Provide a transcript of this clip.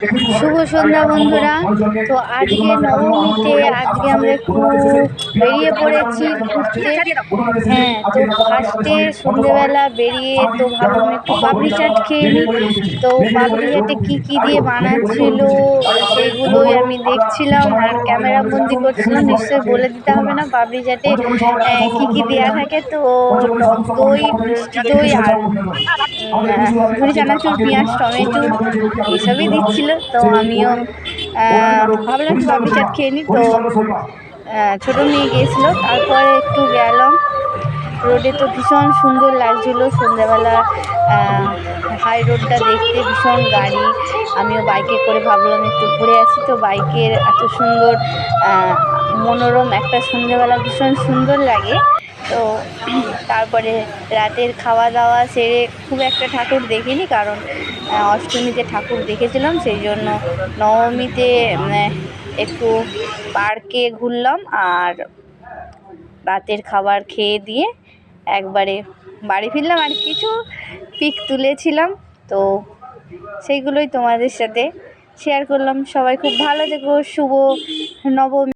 শুভ সন্ধ্যা বন্ধুরা। তো আজকে নবমীতে আজকে আমরা একটু বেরিয়ে পড়েছি ঘুরতে। হ্যাঁ তো ফার্স্টে সন্ধ্যেবেলা বেরিয়ে তো ভাবলাম একটু পাপড়ি চাট খেয়ে নিই। তো পাপড়ি চাটে কী কী দিয়ে বানাচ্ছিল সেগুলোই আমি দেখছিলাম আর ক্যামেরা বন্দি করছিলাম নিশ্চয়ই বলে দিতে হবে না পাপড়ি চাটে কী কী দেওয়া থাকে। তো দই, মিষ্টি দই আর চানাচুর, পেঁয়াজ, টমেটো এসবই দিচ্ছিল। তো আমিও ভাবলাম পাপড়ি চাট খেয়ে নিই তো ছোটো মেয়ে গিয়েছিল তারপরে একটু গেলাম। রোডে তো ভীষণ সুন্দর লাগছিল সন্ধ্যাবেলা হাই রোডটা দেখতে ভীষণ গাড়ি। আমিও বাইকে করে ভাবলাম একটু ঘুরে আসি তো বাইকের এত সুন্দর মনোরম একটা সন্ধ্যেবেলা ভীষণ সুন্দর লাগে। তো তারপরে রাতের খাওয়া দাওয়া সেরে খুব একটা ঠাকুর দেখিনি কারণ অষ্টমীতে ঠাকুর দেখেছিলাম, সেই জন্য নবমীতে একটু পার্কে ঘুরলাম আর রাতের খাবার খেয়ে দিয়ে একবারে বাড়ি ফিরলাম আর কিছু পিক তুলেছিলাম। তো সেইগুলোই তোমাদের সাথে শেয়ার করলাম। সবাই খুব ভালো থেকো, শুভ নবমী।